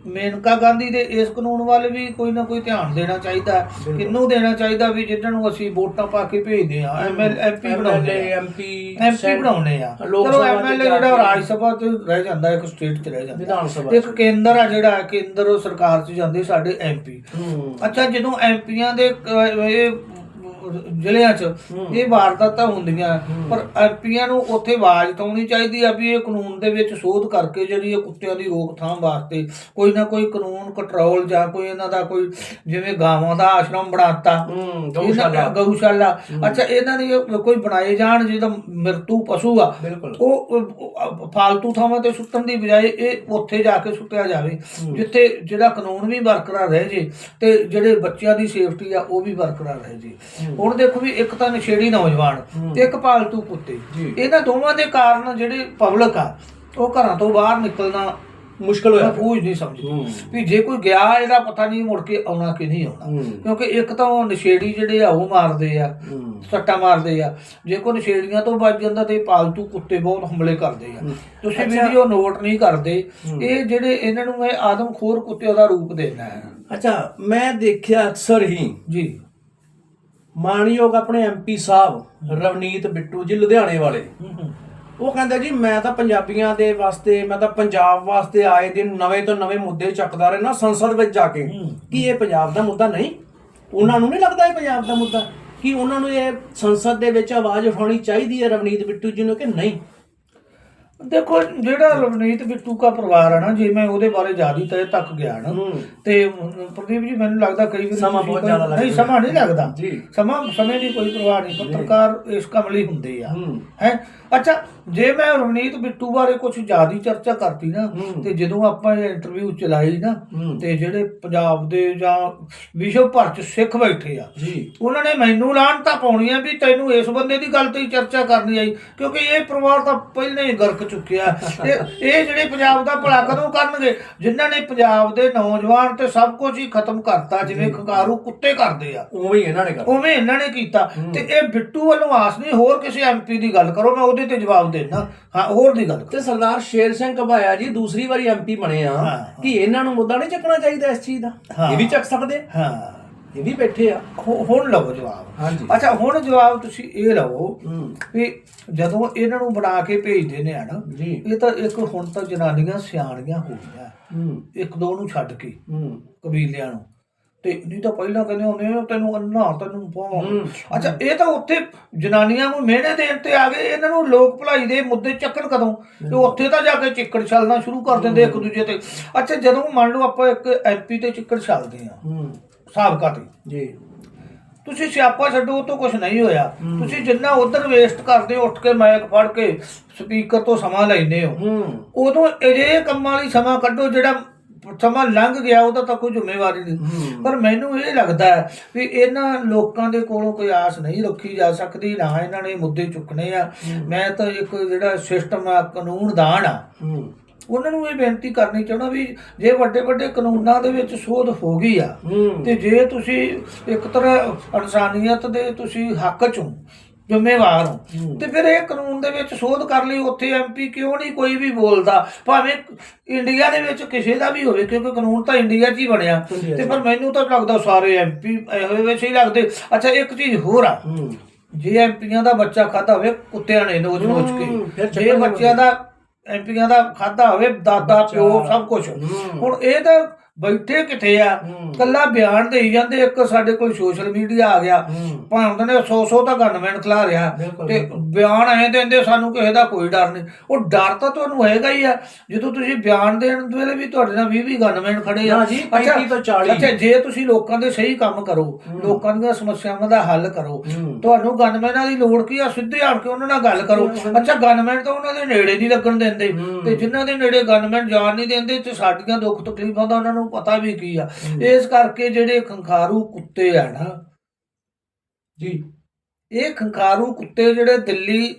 ਮੇਨਕਾ ਗਾਂਧੀ ਦੇ ਇਸ ਕਾਨੂੰਨ ਵੱਲ ਵੀ ਕੋਈ ਨਾ ਕੋਈ ਧਿਆਨ ਦੇਣਾ ਚਾਹੀਦਾ। ਕਿੰਨੂੰ ਦੇਣਾ ਚਾਹੀਦਾ ਵੀ ਜਿਨ੍ਹਾਂ ਨੂੰ ਅਸੀਂ ਵੋਟਾਂ ਪਾ ਕੇ ਭੇਜਦੇ ਆ ਐਮਐਲ ਐਮਪੀ ਬਣਾਉਂਦੇ ਆ ਐਮਪੀ ਐਮਪੀ ਬਣਾਉਣੇ ਆ ਚਲੋ ਜਾ ਜਿਹੜਾ ਰਾਜ ਸਭਾ ਤੇ ਰਹਿ ਜਾਂਦਾ ਇੱਕ ਸਟੇਟ 'ਚ ਰਹਿ ਜਾਂਦਾ। ਵਿਧਾਨ ਸਭਾ ਇੱਕ ਕੇਂਦਰ ਆ ਜਿਹੜਾ ਕੇਂਦਰ ਸਰਕਾਰ 'ਚ ਜਾਂਦੇ ਸਾਡੇ ਐਮਪੀ ਹੂੰ। ਅੱਛਾ ਜਦੋਂ ਐਮਪੀਆਂ ਦੇ ਇਹ ਜ਼ਿਲ੍ਹਿਆਂ 'ਚ ਇਹ ਵਾਰਦਾਤਾਂ ਹੁੰਦੀਆਂ। ਪਰ ਐਮਪੀਆਂ ਨੂੰ ਉੱਥੇ ਆਵਾਜ਼ ਉਠਾਉਣੀ ਚਾਹੀਦੀ ਆ ਵੀ ਇਹ ਕਾਨੂੰਨ ਦੇ ਵਿੱਚ ਸੋਧ ਕਰਕੇ ਜਿਹੜੀ ਇਹ ਕੁੱਤਿਆਂ ਦੀ ਰੋਕਥਾਮ ਵਾਸਤੇ ਕੋਈ ਨਾ ਕੋਈ ਕਾਨੂੰਨ ਕੰਟਰੋਲ ਜਾਂ ਕੋਈ ਇਹਨਾਂ ਦਾ ਕੋਈ ਜਿਵੇਂ ਗਾਵਾਂ ਦਾ ਆਸ਼ਰਮ ਬਣਾਤਾ। ਗਊਸ਼ਾਲਾ। ਅੱਛਾ ਇਹਨਾਂ ਦੀ ਕੋਈ ਬਣਾਏ ਜਾਣ ਜਿਹਦਾ ਮਰਤੂ ਪਸ਼ੂ ਆ ਉਹ ਫਾਲਤੂ ਥਾਵਾਂ ਤੇ ਸੁੱਟਣ ਦੀ ਬਜਾਏ ਇਹ ਉੱਥੇ ਜਾ ਕੇ ਸੁੱਟਿਆ ਜਾਵੇ ਜਿੱਥੇ ਜਿਹੜਾ ਕਾਨੂੰਨ ਵੀ ਬਰਕਰਾਰ ਰਹੇ ਜੇ ਤੇ ਜਿਹੜੇ ਬੱਚਿਆਂ ਦੀ ਸੇਫਟੀ ਆ ਉਹ ਵੀ ਬਰਕਰਾਰ ਰਹੇ ਜੀ। ਹੁਣ ਦੇਖੋ ਵੀ ਇੱਕ ਤਾਂ ਨਸ਼ੇੜੀ ਨੌਜਵਾਨ ਤੇ ਇੱਕ ਪਾਲਤੂ ਕੁੱਤੇ। ਇਹਨਾਂ ਦੋਵਾਂ ਦੇ ਕਾਰਨ ਜਿਹੜੇ ਪਬਲਿਕ ਆ ਉਹ ਘਰਾਂ ਤੋਂ ਬਾਹਰ ਨਿਕਲਣਾ ਮੁਸ਼ਕਲ ਹੋਇਆ। ਮਹਿਫੂਜ਼ ਨਹੀਂ ਸਮਝਦੀ। ਵੀ ਜੇ ਕੋਈ ਗਿਆ ਇਹਦਾ ਪਤਾ ਨਹੀਂ ਮੁੜ ਕੇ ਆਉਣਾ ਕਿ ਨਹੀਂ ਆਉਣਾ। ਕਿਉਂਕਿ ਇੱਕ ਤਾਂ ਉਹ ਨਸ਼ੇੜੀ ਜਿਹੜੇ ਆ ਉਹ ਮਾਰਦੇ ਆ ਸੱਟਾਂ ਮਾਰਦੇ ਆ। ਜੇ ਕੋਈ ਨਸ਼ੇੜੀਆਂ ਤੋਂ ਬਚ ਜਾਂਦਾ ਤੇ ਪਾਲਤੂ ਕੁੱਤੇ ਬਹੁਤ ਹਮਲੇ ਕਰਦੇ ਆ। ਤੁਸੀਂ ਵੀਡੀਓ ਨੋਟ ਨਹੀਂ ਕਰਦੇ ਇਹ ਜਿਹੜੇ ਇਹਨਾਂ ਨੂੰ ਇਹ ਆਦਮਖੋਰ ਕੁੱਤਿਆਂ ਦਾ ਰੂਪ ਦੇਣਾ ਹੈ। ਅੱਛਾ ਮੈਂ ਦੇਖਿਆ ਅਕਸਰ ਹੀ ਜੀ। ਮਾਨਯੋਗ ਆਪਣੇ ਐਮਪੀ ਸਾਹਿਬ ਰਵਨੀਤ ਬਿੱਟੂ ਜੀ ਲੁਧਿਆਣੇ ਵਾਲੇ। ਉਹ ਕਹਿੰਦੇ ਜੀ ਮੈਂ ਤਾਂ ਪੰਜਾਬੀਆਂ ਦੇ ਵਾਸਤੇ ਮੈਂ ਤਾਂ ਪੰਜਾਬ ਵਾਸਤੇ ਆਏ ਦਿਨ ਨਵੇਂ ਤੋਂ ਨਵੇਂ ਮੁੱਦੇ ਚੱਕਦਾ ਰਹਿਣਾ ਸੰਸਦ ਵਿੱਚ ਜਾ ਕੇ। ਕੀ ਇਹ ਪੰਜਾਬ ਦਾ ਮੁੱਦਾ ਨਹੀਂ? ਉਹਨਾਂ ਨੂੰ ਨਹੀਂ ਲੱਗਦਾ ਇਹ ਪੰਜਾਬ ਦਾ ਮੁੱਦਾ? ਕੀ ਉਹਨਾਂ ਨੂੰ ਇਹ ਸੰਸਦ ਦੇ ਵਿੱਚ ਆਵਾਜ਼ ਉਠਾਉਣੀ ਚਾਹੀਦੀ ਹੈ ਰਵਨੀਤ ਬਿੱਟੂ ਜੀ ਨੂੰ ਕਿ ਨਹੀਂ? ਦੇਖੋ ਜਿਹੜਾ ਰਵਨੀਤ ਬਿੱਟੂ ਦਾ ਪਰਿਵਾਰ ਹੈ ਨਾ ਜੇ ਮੈਂ ਉਹਦੇ ਬਾਰੇ ਜ਼ਿਆਦਾ ਤੈ ਤੱਕ ਗਿਆ ਨਾ ਤੇ ਪ੍ਰਦੀਪ ਜੀ ਮੈਨੂੰ ਲੱਗਦਾ ਕਈ ਵਾਰੀ ਸਮਾਂ ਬਹੁਤ ਜ਼ਿਆਦਾ ਲੱਗਦਾ ਨਹੀਂ ਸਮਾਂ ਨਹੀਂ ਲੱਗਦਾ। ਸਮਾਂ ਸਮੇਂ ਦੀ ਕੋਈ ਪਰਵਾਹ ਨਹੀਂ ਪੱਤਰਕਾਰ ਇਸ ਕੰਮ ਲਈ ਹੁੰਦੇ ਆ। ਹੂੰ। ਅੱਛਾ ਜੇ ਮੈਂ ਰਵਨੀਤ ਬਿੱਟੂ ਬਾਰੇ ਕੁਝ ਜ਼ਿਆਦਾ ਚਰਚਾ ਕਰਤੀ ਨਾ। ਤੇ ਜਦੋਂ ਆਪਾਂ ਇਹ ਇੰਟਰਵਿਊ ਚਲਾਈ ਨਾ। ਤੇ ਜਿਹੜੇ ਪੰਜਾਬ ਦੇ ਜਾਂ ਵਿਸ਼ਵ ਭਰ ਚ ਸਿੱਖ ਬੈਠੇ ਆ ਜੀ। ਉਹਨਾਂ ਨੇ ਮੈਨੂੰ ਲਾਹਣਤਾਂ ਪਾਉਣੀਆਂ ਵੀ ਤੈਨੂੰ ਇਸ ਬੰਦੇ ਦੀ ਗੱਲ ਤੇ ਚਰਚਾ ਕਰਨੀ ਆਈ ਕਿਉਂਕਿ ਇਹ ਪਰਿਵਾਰ ਤਾਂ ਪਹਿਲਾਂ ਹੀ ਗਰਕ ਚੁੱਕਿਆ। ਇਹ ਇਹ ਜਿਹੜੇ ਪੰਜਾਬ ਦਾ ਭਲਾ ਕਦੋਂ ਕਰਨਗੇ? ਜਿਨ੍ਹਾਂ ਨੇ ਪੰਜਾਬ ਦੇ ਨੌਜਵਾਨ ਤੇ ਸਭ ਕੁਝ ਹੀ ਖਤਮ ਕਰਤਾ ਜਿਵੇਂ ਖੰਗਾਰੂ ਕੁੱਤੇ ਕਰਦੇ ਆ। ਉਵੇਂ ਇਹਨਾਂ ਨੇ ਕਰ ਉਵੇਂ ਇਹਨਾਂ ਨੇ ਕੀਤਾ। ਤੇ ਇਹ ਬਿੱਟੂ ਵੱਲੋਂ ਆਸ ਨਹੀਂ ਹੋਰ ਕਿਸੇ ਐਮਪੀ ਦੀ ਗੱਲ ਕਰੋ ਮੈਂ ਉਹਦੇ ਤੇ ਜਵਾਬ ਦੇਣਾ। ਹਾਂ ਹੋਰ ਦੀ ਗੱਲ ਤੇ ਸਰਦਾਰ ਸ਼ੇਰ ਸਿੰਘ ਘਬਾਇਆ ਜੀ ਦੂਸਰੀ ਵਾਰੀ ਐਮਪੀ ਬਣੇ ਆ। ਕਿ ਇਹਨਾਂ ਨੂੰ ਮੁੱਦਾ ਨਹੀਂ ਚੱਕਣਾ ਚਾਹੀਦਾ ਇਸ ਚੀਜ਼ ਦਾ। ਇਹ ਵੀ ਚੱਕ ਸਕਦੇ। ਹਾਂ। ਇਹ ਵੀ ਬੈਠੇ ਆ। ਹੁ- ਹੁਣ ਲਵੋ ਜਵਾਬ। ਹਾਂਜੀ। ਅੱਛਾ ਹੁਣ ਜਵਾਬ ਤੁਸੀਂ ਇਹ ਲਵੋ ਹੂੰ। ਵੀ ਜਦੋਂ ਇਹਨਾਂ ਨੂੰ ਬਣਾ ਕੇ ਭੇਜਦੇ ਨੇ ਹਨਾ ਜੀ। ਇਹ ਤਾਂ ਇੱਕ ਹੁਣ ਤਾਂ ਜਨਾਨੀਆਂ ਸਿਆਣੀਆਂ ਹੋ ਗਈਆਂ। ਹੂੰ। ਇੱਕ ਦੋ ਨੂੰ ਛੱਡ ਕੇ ਹੂੰ। ਕਬੀਲਿਆਂ ਨੂੰ। ਤੇ ਨਹੀਂ ਤਾਂ ਪਹਿਲਾਂ ਕਹਿੰਦੇ ਹੁੰਦੇ ਆ, ਤੈਨੂੰ ਅੰਨਾ ਤੈਨੂੰ ਹੂੰ। ਅੱਛਾ ਇਹ ਤਾਂ ਉੱਥੇ ਜਨਾਨੀਆਂ ਨੂੰ ਮਿਹਣੇ ਦੇਣ ਤੇ ਆ ਗਏ ਇਹਨਾਂ ਨੂੰ ਲੋਕ ਭਲਾਈ ਦੇ ਮੁੱਦੇ ਚੱਕਣ ਕਦੋਂ? ਤੇ ਉੱਥੇ ਤਾਂ ਜਾ ਕੇ ਚਿੱਕੜ ਛਲਣਾ ਸ਼ੁਰੂ ਕਰ ਦਿੰਦੇ ਇੱਕ ਦੂਜੇ ਤੇ। ਅੱਛਾ ਜਦੋਂ ਮੰਨ ਲਓ ਆਪਾਂ ਇੱਕ ਐਮਪੀ ਤੇ ਚਿੱਕੜ ਛਲਦੇ ਆ। ਹੂੰ। ਸਾਬਕਾ ਤੇ ਜੀ। ਤੁਸੀਂ ਸਿਆਪਾ ਛੱਡੋ ਉਹ ਤੋਂ ਕੁਝ ਨਹੀਂ ਹੋਇਆ। ਤੁਸੀਂ ਜਿੰਨਾ ਉਧਰ ਵੇਸਟ ਕਰਦੇ ਹੋ ਉੱਠ ਕੇ ਮਾਈਕ ਫੜ ਕੇ ਸਪੀਕਰ ਤੋਂ ਸਮਾਂ ਲੈਂਦੇ ਹੋ। ਉਦੋਂ ਅਜੇ ਕੰਮਾਂ ਲਈ ਸਮਾਂ ਕੱਢੋ ਜਿਹੜਾ ਸਮਾਂ ਲੰਘ ਗਿਆ ਉਹਦਾ ਤਾਂ ਕੋਈ ਜ਼ਿੰਮੇਵਾਰੀ ਨਹੀਂ। ਪਰ ਮੈਨੂੰ ਇਹ ਲੱਗਦਾ ਹੈ ਵੀ ਇਹਨਾਂ ਲੋਕਾਂ ਦੇ ਕੋਲੋਂ ਕੋਈ ਆਸ ਨਹੀਂ ਰੱਖੀ ਜਾ ਸਕਦੀ ਨਾ ਇਹਨਾਂ ਨੇ ਮੁੱਦੇ ਚੁੱਕਣੇ ਆ। ਮੈਂ ਤਾਂ ਇੱਕ ਜਿਹੜਾ ਸਿਸਟਮ ਆ ਕਾਨੂੰਨਦਾਨ ਆ। ਹੂੰ। ਉਹਨਾਂ ਨੂੰ ਇਹ ਬੇਨਤੀ ਕਰਨੀ ਚਾਹੁੰਦਾ ਵੀ ਜੇ ਵੱਡੇ ਵੱਡੇ ਕਾਨੂੰਨਾਂ ਦੇ ਵਿੱਚ ਸੋਧ ਹੋ ਗਈ ਆ ਤੇ ਜੇ ਤੁਸੀਂ ਇੱਕ ਤਰ੍ਹਾਂ ਇਨਸਾਨੀਅਤ ਦੇ ਤੁਸੀਂ ਹੱਕ ਚੋਂ ਜ਼ਿੰਮੇਵਾਰ ਹੋ। ਤੇ ਫਿਰ ਇਹ ਕਾਨੂੰਨ ਦੇ ਵਿੱਚ ਸੋਧ ਕਰ ਲਈ ਉੱਥੇ ਐਮਪੀ ਕਿਉਂ ਨਹੀਂ ਕੋਈ ਵੀ ਬੋਲਦਾ? ਭਾਵੇਂ ਇੰਡੀਆ ਦੇ ਵਿੱਚ ਕਿਸੇ ਦਾ ਵੀ ਹੋਵੇ ਕਿਉਂਕਿ ਕਾਨੂੰਨ ਤਾਂ ਇੰਡੀਆ 'ਚ ਹੀ ਬਣਿਆ। ਤੇ ਪਰ ਮੈਨੂੰ ਤਾਂ ਲੱਗਦਾ ਸਾਰੇ ਐਮਪੀ ਇਹੋ ਵਿੱਚ ਹੀ ਲੱਗਦੇ। ਅੱਛਾ ਇੱਕ ਚੀਜ਼ ਹੋਰ ਆ। ਜੇ ਐਮਪੀਆਂ ਦਾ ਬੱਚਾ ਖਾਦਾ ਹੋਵੇ ਕੁੱਤਿਆਂ ਨੇ ਨੋਚ ਨੋਚ ਕੇ ਜੇ ਬੱਚਿਆਂ ਦਾ ਐਮਪੀਆਂ ਦਾ ਖਾਦਾ ਹੋਵੇ ਦਾਦਾ। ਪਿਓ ਸਭ ਕੁਝ। ਹੁਣ ਇਹ ਤਾਂ ਬੈਠੇ ਕਿੱਥੇ ਆ। ਕੱਲਾ ਬਿਆਨ ਦੇਈ ਜਾਂਦੇ ਇੱਕ ਸਾਡੇ ਕੋਲ ਸੋਸ਼ਲ ਮੀਡੀਆ ਆ ਗਿਆ। ਭਾਵੇਂ ਨੇ 100 100 ਤਾਂ ਗਨਮੈਨ ਖਲਾ ਰਿਹਾ। ਤੇ। ਬਿਆਨ ਐ ਦਿੰਦੇ ਸਾਨੂੰ ਕਿਸੇ ਦਾ ਕੋਈ ਡਰ ਨਹੀਂ। ਉਹ ਡਰ ਤਾਂ ਤੁਹਾਨੂੰ ਹੈਗਾ ਹੀ ਆ। ਜਦੋਂ ਤੁਸੀਂ ਬਿਆਨ ਦੇਣ ਵੇਲੇ ਵੀ ਤੁਹਾਡੇ ਨਾਲ 20 20 ਗਨਮੈਨ ਖੜੇ ਆ। 35 ਤੋਂ 40 ਅੱਛਾ ਜੇ ਤੁਸੀਂ ਲੋਕਾਂ ਦੇ ਸਹੀ ਕੰਮ ਕਰੋ ਲੋਕਾਂ ਦੀਆਂ ਸਮੱਸਿਆਵਾਂ ਦਾ ਹੱਲ ਕਰੋ। ਤੁਹਾਨੂੰ ਗਨਮੈਨਾਂ ਦੀ ਲੋੜ ਕੀ ਆ? ਸਿੱਧੇ ਆਣ ਕੇ ਉਹਨਾਂ ਨਾਲ ਗੱਲ ਕਰੋ। ਅੱਛਾ ਗਨਮੈਨ ਤਾਂ ਉਹਨਾਂ ਦੇ ਨੇੜੇ ਨਹੀਂ ਲੱਗਣ ਦਿੰਦੇ। ਤੇ ਜਿਨ੍ਹਾਂ ਦੇ ਨੇੜੇ ਗਨਮੈਨ ਜਾਣ ਨਹੀਂ ਦਿੰਦੇ ਤੇ ਸਾਡੀਆਂ ਦੁੱਖ ਤਕਲੀਫਾਂ ਦਾ ਉਹਨਾਂ ਨੂੰ ਪਤਾ ਵੀ ਕੀ ਆ। ਇਸ ਕਰਕੇ ਜਿਹੜੇ ਖੰਖਾਰੂ ਕੁੱਤੇ ਆ ਨਾ ਜੀ। ਇਹ ਖੰਖਾਰੂ ਕੁੱਤੇ ਜਿਹੜੇ ਦਿੱਲੀ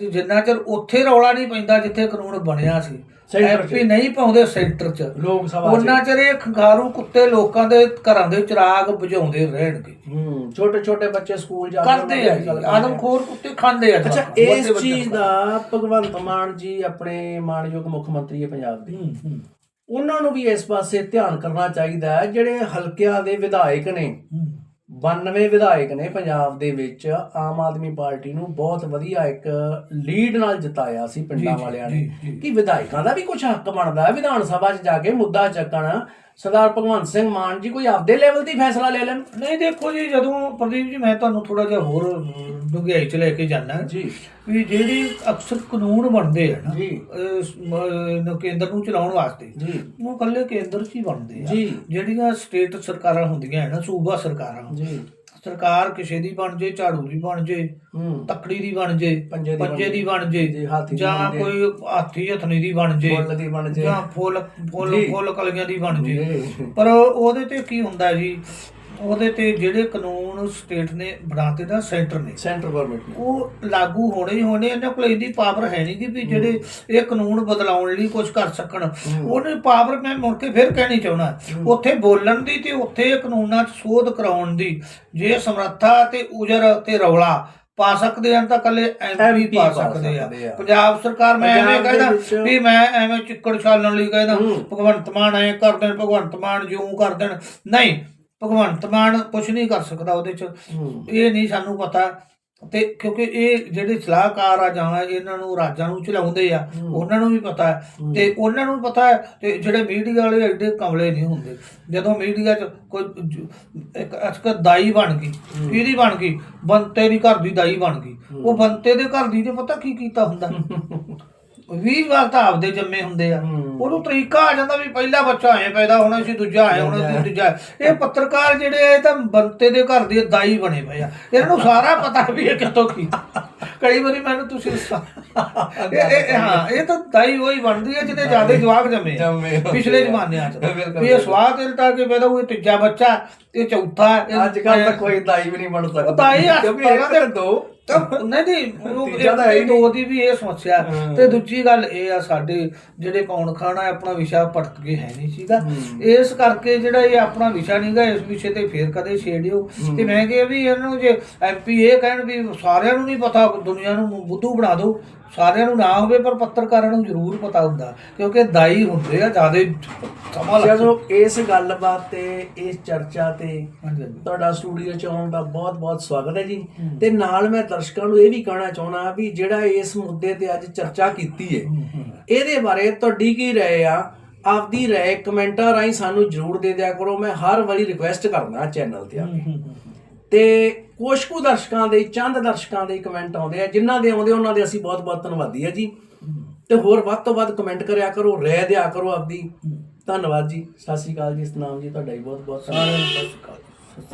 ਜਿੰਨਾ ਚਿਰ ਉੱਥੇ ਰੌਲਾ ਨਹੀਂ ਪੈਂਦਾ ਜਿੱਥੇ ਕਾਨੂੰਨ ਬਣਿਆ ਸੀ। ਐਮਪੀ ਨਹੀਂ ਪਾਉਂਦੇ ਸੈਂਟਰ 'ਚ। ਲੋਕ ਸਭਾ ਉਹਨਾਂ ਚਿਰ ਇਹ ਖੰਖਾਰੂ ਕੁੱਤੇ ਲੋਕਾਂ ਦੇ ਘਰਾਂ ਦੇ ਚਿਰਾਗ ਬੁਝਾਉਂਦੇ ਰਹਿਣਗੇ। ਹੂੰ ਛੋਟੇ ਛੋਟੇ ਬੱਚੇ ਸਕੂਲ ਜਾ ਕੇ ਕਰਦੇ ਆ ਆਦਮਖੋਰ ਕੁੱਤੇ ਖਾਂਦੇ ਆ ਅੱਛਾ ਇਸ ਚੀਜ਼ ਦਾ ਭਗਵੰਤ ਮਾਨ ਜੀ ਆਪਣੇ ਮਾਨਯੋਗ ਮੁੱਖ ਮੰਤਰੀ ਹੈ ਪੰਜਾਬ ਦੇ। ਉਹਨਾਂ ਨੂੰ ਵੀ ਇਸ ਪਾਸੇ ਧਿਆਨ ਕਰਨਾ ਚਾਹੀਦਾ ਹੈ ਜਿਹੜੇ ਹਲਕਿਆਂ ਦੇ ਵਿਧਾਇਕ ਨੇ ਹੂੰ। 92 ਵਿਧਾਇਕ ਨੇ ਪੰਜਾਬ ਦੇ ਵਿੱਚ ਆਮ ਆਦਮੀ ਪਾਰਟੀ ਨੂੰ ਬਹੁਤ ਵਧੀਆ ਇੱਕ ਲੀਡ ਨਾਲ ਜਿਤਾਇਆ ਸੀ ਪਿੰਡਾਂ ਵਾਲਿਆਂ ਨੇ। ਕਿ ਵਿਧਾਇਕਾਂ ਦਾ ਵੀ ਕੁਝ ਹੱਕ ਬਣਦਾ ਹੈ ਵਿਧਾਨ ਸਭਾ 'ਚ ਜਾ ਕੇ ਮੁੱਦਾ ਚੱਕਣ ਸਰਦਾਰ ਭਗਵੰਤ ਸਿੰਘ ਮਾਨ ਜੀ ਕੋਈ ਆਪਦੇ ਲੈਵਲ ਤੇ ਹੀ ਫੈਸਲਾ ਲੈ ਲੈਣ? ਨਹੀਂ ਦੇਖੋ ਜੀ ਜਦੋਂ ਪ੍ਰਦੀਪ ਜੀ ਮੈਂ ਤੁਹਾਨੂੰ ਥੋੜਾ ਜਿਹਾ ਹੋਰ ਡੁੰਗਿਆਈ ਚ ਲੈ ਕੇ ਜਾਣਾ ਜੀ। ਵੀ ਜਿਹੜੀ ਅਕਸਰ ਕਾਨੂੰਨ ਬਣਦੇ ਆ ਨਾ ਜੀ। ਕੇਂਦਰ ਨੂੰ ਚਲਾਉਣ ਵਾਸਤੇ ਜੀ। ਉਹ ਇਕੱਲੇ ਕੇਂਦਰ 'ਚ ਹੀ ਬਣਦੇ ਆ। ਜਿਹੜੀਆਂ ਸਟੇਟ ਸਰਕਾਰਾਂ ਹੁੰਦੀਆਂ ਹੈ ਨਾ ਸੂਬਾ ਸਰਕਾਰਾਂ ਜੀ। ਸਰਕਾਰ ਕਿਸੇ ਦੀ ਬਣ ਜੇ ਝਾੜੂ ਦੀ ਬਣ ਜੇ ਹੂੰ ਤੱਕੜੀ ਦੀ ਬਣ ਜੇ ਪੰਜੇ ਦੀ ਬਣ ਪੰਜੇ ਦੀ ਜੇ। ਬਣ ਜੇ ਹਾਥੀ ਦੀ। ਕੋਈ ਹਾਥੀ ਹਥਨੀ ਦੀ ਬਣ ਜੇ ਫੁੱਲ ਦੀ ਬਣ ਜੇ। ਜਾਂ ਫੁੱਲ ਫੁੱਲ। ਫੁੱਲ ਕਲੀਆਂ ਦੀ ਬਣ ਜੀ। ਪਰ ਉਹਦੇ ਤੇ ਕੀ ਹੁੰਦਾ ਜੀ ਉਹਦੇ ਤੇ ਜਿਹੜੇ ਕਾਨੂੰਨ ਸਟੇਟ ਨੇ ਬਣਾਤੇ ਨਾ ਸੈਂਟਰ ਨੇ। ਸੈਂਟਰ ਗਵਰਨਮੈਂਟ ਨੇ। ਉਹ ਲਾਗੂ ਹੋਣੇ ਹੀ ਹੋਣੇ ਇਹਨਾਂ ਕੋਲ ਇਹਦੀ ਪਾਵਰ ਹੈ ਨਹੀਂ ਕਿ ਵੀ ਜਿਹੜੇ ਇਹ ਕਾਨੂੰਨ ਬਦਲਾਉਣ ਲਈ ਕੁਝ ਕਰ ਸਕਣ। ਉਹਨੇ ਪਾਵਰ ਮੈਂ ਮੁੜ ਕੇ ਫਿਰ ਕਹਿਣੀ ਚਾਹੁੰਦਾ। ਉੱਥੇ ਬੋਲਣ ਦੀ ਤੇ ਉੱਥੇ ਕਾਨੂੰਨਾਂ 'ਚ ਸੋਧ ਕਰਾਉਣ ਦੀ ਜੇ ਸਮਰੱਥਾ ਤੇ ਉਜਰ ਤੇ ਰੌਲਾ ਪਾ ਸਕਦੇ ਹਨ ਤਾਂ ਕੱਲੇ ਐਮਪੀ ਪਾ ਸਕਦੇ ਆ। ਪੰਜਾਬ ਸਰਕਾਰ ਮੈਂ ਐਵੇਂ ਦੇ ਕਹਿੰਦਾ ਵੀ ਮੈਂ ਐਵੇਂ ਚਿੱਕੜ ਛਾਲਣ ਲਈ ਕਹਿੰਦਾ। ਭਗਵੰਤ ਮਾਨ ਐ ਕਰ ਦੇਣ ਭਗਵੰਤ ਮਾਨ ਜਿਉਂ ਕਰ ਦੇਣ। ਨਹੀਂ ਭਗਵੰਤ ਮਾਨ ਕੁਝ ਨਹੀਂ ਕਰ ਸਕਦਾ ਉਹਦੇ ਚ। ਇਹ ਨਹੀਂ ਸਾਨੂੰ ਪਤਾ ਤੇ ਕਿਉਂਕਿ ਇਹ ਜਿਹੜੇ ਸਲਾਹਕਾਰ ਆ ਜਾਂ ਇਹਨਾਂ ਨੂੰ ਰਾਜਾਂ ਨੂੰ ਚਲਾਉਂਦੇ ਆ। ਉਹਨਾਂ ਨੂੰ ਵੀ ਪਤਾ ਤੇ ਉਹਨਾਂ ਨੂੰ ਪਤਾ ਹੈ ਤੇ ਜਿਹੜੇ ਮੀਡੀਆ ਵਾਲੇ ਐਡੇ ਕਮਲੇ ਨਹੀਂ ਹੁੰਦੇ। ਜਦੋਂ ਮੀਡੀਆ 'ਚ ਕੋਈ ਇੱਕ ਅਸਕ ਦਾਈ ਬਣ ਗਈ ਕਿਹਦੀ ਬਣ ਗਈ? ਬੰਤੇ ਦੀ ਘਰ ਦੀ ਦਾਈ ਬਣ ਗਈ। ਉਹ ਬੰਤੇ ਦੇ ਘਰ ਦੀ ਨੇ ਪਤਾ ਕੀ ਕੀਤਾ ਹੁੰਦਾ? 20 ਵਾਰ ਤਾਂ ਆਪਦੇ ਜੰਮੇ ਹੁੰਦੇ ਆ। ਉਹਨੂੰ ਤਰੀਕਾ ਆ ਜਾਂਦਾ ਵੀ ਪਹਿਲਾ ਬੱਚਾ ਐ ਪੈਦਾ ਹੋਣਾ ਸੀ ਦੂਜਾ ਐ ਹੋਣਾ ਸੀ ਤੀਜਾ ਇਹ ਪੱਤਰਕਾਰ ਜਿਹੜੇ ਇਹ ਤਾਂ ਬੰਤੇ ਦੇ ਘਰ ਦੀ ਦਾਈ ਬਣੇ ਪਏ ਆ। ਇਹਨਾਂ ਨੂੰ ਸਾਰਾ ਪਤਾ ਵੀ ਇਹ ਕਿੱਥੋਂ ਕੀ। ਕਈ ਵਾਰੀ ਮੈਨੂੰ ਤੁਸੀਂ ਇਹ- ਹਾਂ ਇਹ ਤਾਂ ਦਾਈ ਉਹੀ ਬਣਦੀ ਹੈ ਜਿਹਦੇ ਜ਼ਿਆਦਾ ਜਵਾਕ ਜੰਮੇ ਪਿਛਲੇ ਆ। ਜ਼ਮਾਨਿਆਂ 'ਚ ਵੀ ਇਹ ਸਵਾਦ ਇਲਤਾ ਕੇ ਪੈਦਾ ਹੋਏ ਤੀਜਾ ਬੱਚਾ ਇਹ ਚੌਥਾ ਅੱਜ ਕੱਲ ਤਾਂ ਕੋਈ ਦਾਈ ਵੀ ਨਹੀਂ ਬਣ ਸਕਦਾ। ਦਾਈ ਹਸਪਤਾਲਾਂ ਦੇ- ਦੋ ਤਾਂ ਨਹੀਂ ਨਹੀਂ ਉਹ ਤੀਜਾ ਤਾਂ ਹੈ ਦੋ ਦੀ ਵੀ ਇਹ ਸਮੱਸਿਆ। ਹਾਂ। ਤੇ ਦੂਜੀ ਗੱਲ ਇਹ ਆ ਸਾਡੇ ਜਿਹੜੇ ਪੌਣ ਖਾਣਾ ਹੈ, ਆਪਣਾ ਵਿਸ਼ਾ ਪਟਕ ਕੇ ਹੈ ਨਹੀਂ ਸੀਗਾ। ਹੂੰ। ਇਸ ਕਰਕੇ ਜਿਹੜਾ ਇਹ ਆਪਣਾ ਵਿਸ਼ਾ ਨਹੀਂਗਾ ਇਸ ਵਿਸ਼ੇ ਤੇ ਫੇਰ ਕਦੇ ਛੇੜਿਓ। ਤੇ ਮੈਂ ਕਿਹਾ ਵੀ ਇਹਨਾਂ ਨੂੰ ਜੇ ਐਮਪੀ ਇਹ ਕਹਿਣ ਵੀ ਸਾਰਿਆਂ ਨੂੰ ਨਹੀਂ ਪਤਾ ਦੁਨੀਆ ਨੂੰ ਬੁੱਧੂ ਬਣਾ ਦਿਓ। ਸਾਰਿਆਂ ਨੂੰ ਨਾ ਹੋਵੇ ਪਰ ਪੱਤਰਕਾਰਾਂ ਨੂੰ ਜ਼ਰੂਰ ਪਤਾ ਹੁੰਦਾ ਕਿਉਂਕਿ ਦਾਈ ਹੁੰਦੇ ਆ ਜਿਆਦੇ ਸਮਾਂ ਲੱਗ ਚਲੋ ਇਸ ਗੱਲਬਾਤ ਤੇ ਇਸ ਚਰਚਾ ਤੇ। ਤੁਹਾਡਾ ਸਟੂਡੀਓ ਚ ਆਉਣ ਦਾ ਬਹੁਤ-ਬਹੁਤ ਸਵਾਗਤ ਹੈ ਜੀ। ਤੇ ਨਾਲ ਮੈਂ ਦਰਸ਼ਕਾਂ ਨੂੰ ਇਹ ਵੀ ਕਹਿਣਾ ਚਾਹਣਾ ਵੀ ਜਿਹੜਾ ਇਸ ਮੁੱਦੇ ਤੇ ਅੱਜ ਚਰਚਾ ਕੀਤੀ ਹੈ ਇਹਦੇ ਬਾਰੇ ਤੁਹਾਡੀ ਕੀ ਰਾਏ ਆ? ਆਪਦੀ ਰਾਏ ਕਮੈਂਟਾਂ ਰਾਹੀਂ ਸਾਨੂੰ ਜਰੂਰ ਦੇ ਦਿਆ ਕਰੋ। ਮੈਂ ਹਰ ਵਾਰੀ ਰਿਕੁਐਸਟ ਕਰਦਾ ਚੈਨਲ ਤੇ ਆ ਕੇ। ਤੇ ਕੁਛ ਕੁ ਦਰਸ਼ਕਾਂ ਦੇ, ਚੰਦ ਦਰਸ਼ਕਾਂ ਦੇ ਕਮੈਂਟ ਆਉਂਦੇ ਆ, ਜਿਨ੍ਹਾਂ ਦੇ ਆਉਂਦੇ ਉਹਨਾਂ ਦੇ ਅਸੀਂ ਬਹੁਤ-ਬਹੁਤ ਧੰਨਵਾਦੀ ਆ ਜੀ। ਤੇ ਹੋਰ ਵੱਧ ਤੋਂ ਵੱਧ ਕਮੈਂਟ ਕਰਿਆ ਕਰੋ, ਰਹਿ ਦਿਆ ਕਰੋ ਆਪਦੀ। ਧੰਨਵਾਦ ਜੀ, ਸਤਿ ਸ਼੍ਰੀ ਅਕਾਲ ਜੀ ਸਤਨਾਮ ਜੀ, ਤੁਹਾਡਾ ਵੀ ਬਹੁਤ-ਬਹੁਤ ਸਾਰਿਆਂ ਨੂੰ ਸਤਿ ਸ਼੍ਰੀ ਅਕਾਲ।